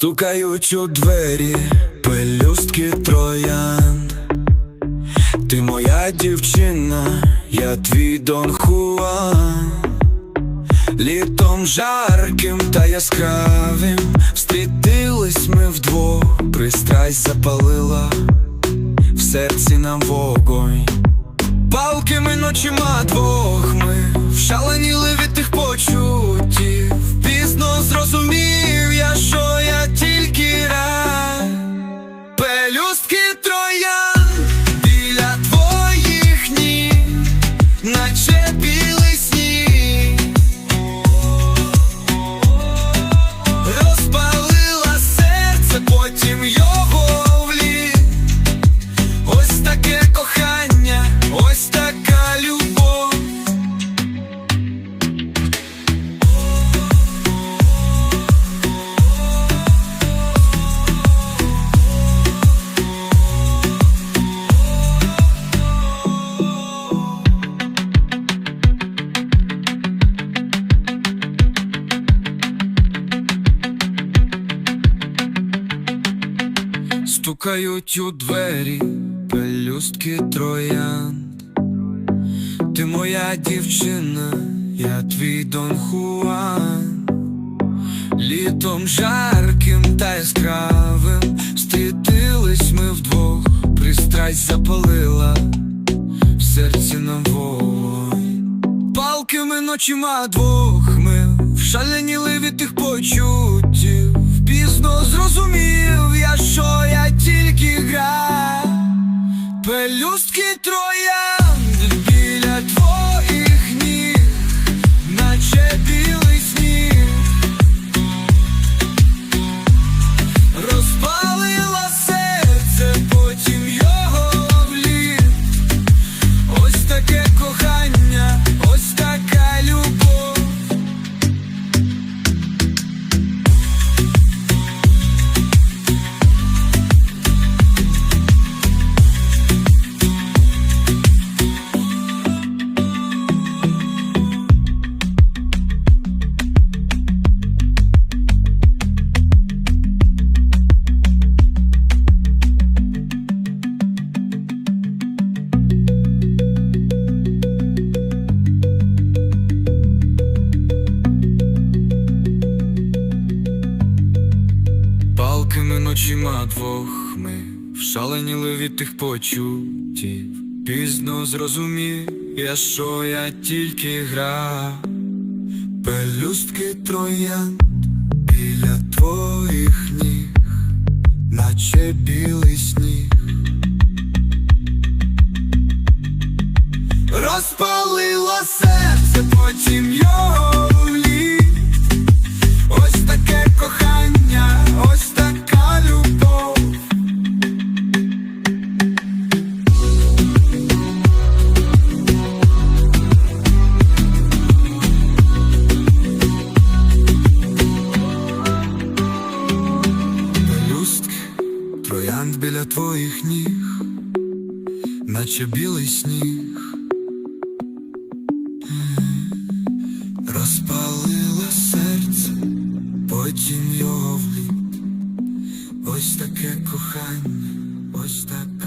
Стукають у двері, пелюстки троян. Ти моя дівчина, я твій Дон Хуан. Літом жарким та яскравим Встрітились ми вдвох, пристрасть запалила в серці нам вогонь. Палкими ночима двох ми вшаленіли від тих почуттів. Стукають у двері, пелюстки троянд. Ти моя дівчина, я твій Дон Хуан. Літом жарким та яскравим Стрітились ми вдвох, пристрасть запалила в серці нам вогонь. Палкими ночима двох ми вшаленіли від тих почуттів. Пізно зрозумів я, що я тільки гра. Пелюстки троянд Палкими ночима двох ми вшаленіли від тих почуттів. Пізно зрозумів я, що я тільки гра. Пелюстки троянд біля твоїх ніг, наче білий сніг. Розпалило серце, потім його троянд біля твоїх ніг, наче білий сніг, розпалила серце, потім його вліп. Ось таке кохання, ось так.